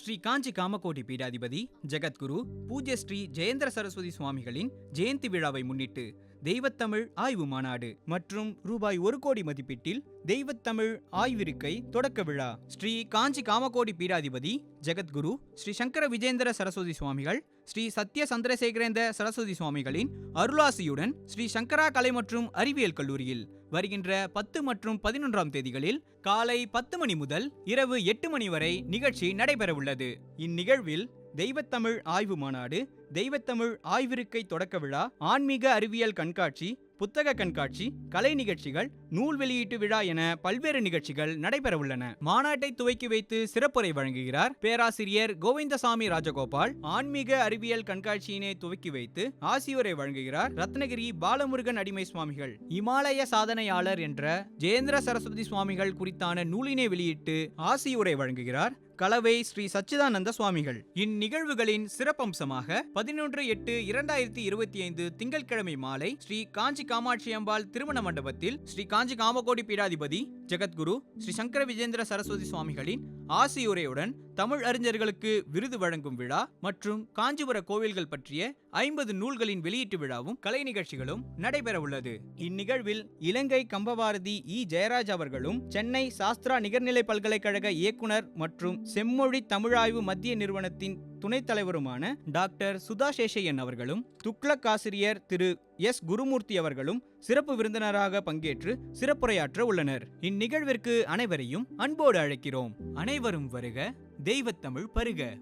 ஸ்ரீ காஞ்சி காமகோட்டி பீடாதிபதி ஜெகத்குரு பூஜ்ய ஸ்ரீ ஜெயேந்திர சரஸ்வதி சுவாமிகளின் ஜெயந்தி விழாவை முன்னிட்டு தெய்வத்தமிழ் ஆய்வு மாநாடு மற்றும் ரூபாய் ஒரு கோடி மதிப்பீட்டில் தெய்வத்தமிழ் ஆய்விருக்கை தொடக்க விழா. ஸ்ரீ காஞ்சி காமகோடி பீடாதிபதி ஜெகத்குரு ஸ்ரீ சங்கர விஜேந்திர சரஸ்வதி சுவாமிகள் ஸ்ரீ சத்ய சந்திரசேகரேந்திர சரஸ்வதி சுவாமிகளின் அருளாசியுடன் ஸ்ரீ சங்கரா கலை மற்றும் அறிவியல் கல்லூரியில் வருகின்ற பத்து மற்றும் பதினொன்றாம் தேதிகளில் காலை பத்து மணி முதல் இரவு எட்டு மணி வரை நிகழ்ச்சி நடைபெறவுள்ளது. இந்நிகழ்வில் தெய்வத்தமிழ் ஆய்வு மாநாடு தெய்வத்தமிழ் ஆய்விருக்கை தொடக்க விழா ஆன்மீக அறிவியல் கண்காட்சி புத்தக கண்காட்சி கலை நிகழ்ச்சிகள் நூல் வெளியீட்டு விழா என பல்வேறு நிகழ்ச்சிகள் நடைபெறவுள்ளன மாநாட்டை துவக்கி வைத்து சிறப்புரை வழங்குகிறார் பேராசிரியர் கோவிந்தசாமி ராஜகோபால். ஆன்மீக அறிவியல் கண்காட்சியினை துவக்கி வைத்து ஆசியுரை வழங்குகிறார் ரத்னகிரி பாலமுருகன் அடிமை சுவாமிகள். இமாலய சாதனையாளர் என்ற ஜெயேந்திர சரஸ்வதி சுவாமிகள் குறித்தான நூலினை வெளியிட்டு ஆசியுரை வழங்குகிறார் கலவை ஸ்ரீ சச்சிதானந்த சுவாமிகள். இந்நிகழ்வுகளின் சிறப்பம்சமாக பதினொன்று எட்டு இரண்டாயிரத்தி இருபத்தி ஐந்து திங்கட்கிழமை மாலை ஸ்ரீ காஞ்சி காமாட்சி அம்பாள் திருமண மண்டபத்தில் ஸ்ரீ காஞ்சி காமகோடி பீடாதிபதி ஜெகத்குரு ஸ்ரீ சங்கர விஜேந்திர சரஸ்வதி சுவாமிகளின் ஆசியுரையுடன் தமிழ் அறிஞர்களுக்கு விருது வழங்கும் விழா மற்றும் காஞ்சிபுர கோவில்கள் பற்றிய ஐம்பது நூல்களின் வெளியீட்டு விழாவும் கலை நிகழ்ச்சிகளும் நடைபெற உள்ளது. இந்நிகழ்வில் இலங்கை கம்பபாரதி இ. ஜெயராஜ் அவர்களும் சென்னை சாஸ்திரா நிகர்நிலை பல்கலைக்கழக இயக்குனர் மற்றும் செம்மொழி தமிழாய்வு மத்திய நிறுவனத்தின் துணைத் தலைவருமான டாக்டர் சுதா சேஷையன் அவர்களும் துக்ளக் ஆசிரியர் திரு எஸ். குருமூர்த்தி அவர்களும் சிறப்பு விருந்தினராக பங்கேற்று சிறப்புரையாற்ற உள்ளனர். இந்நிகழ்விற்கு அனைவரையும் அன்போடு அழைக்கிறோம். அனைவரும் வருக தெய்வத்தமிழ் பருக.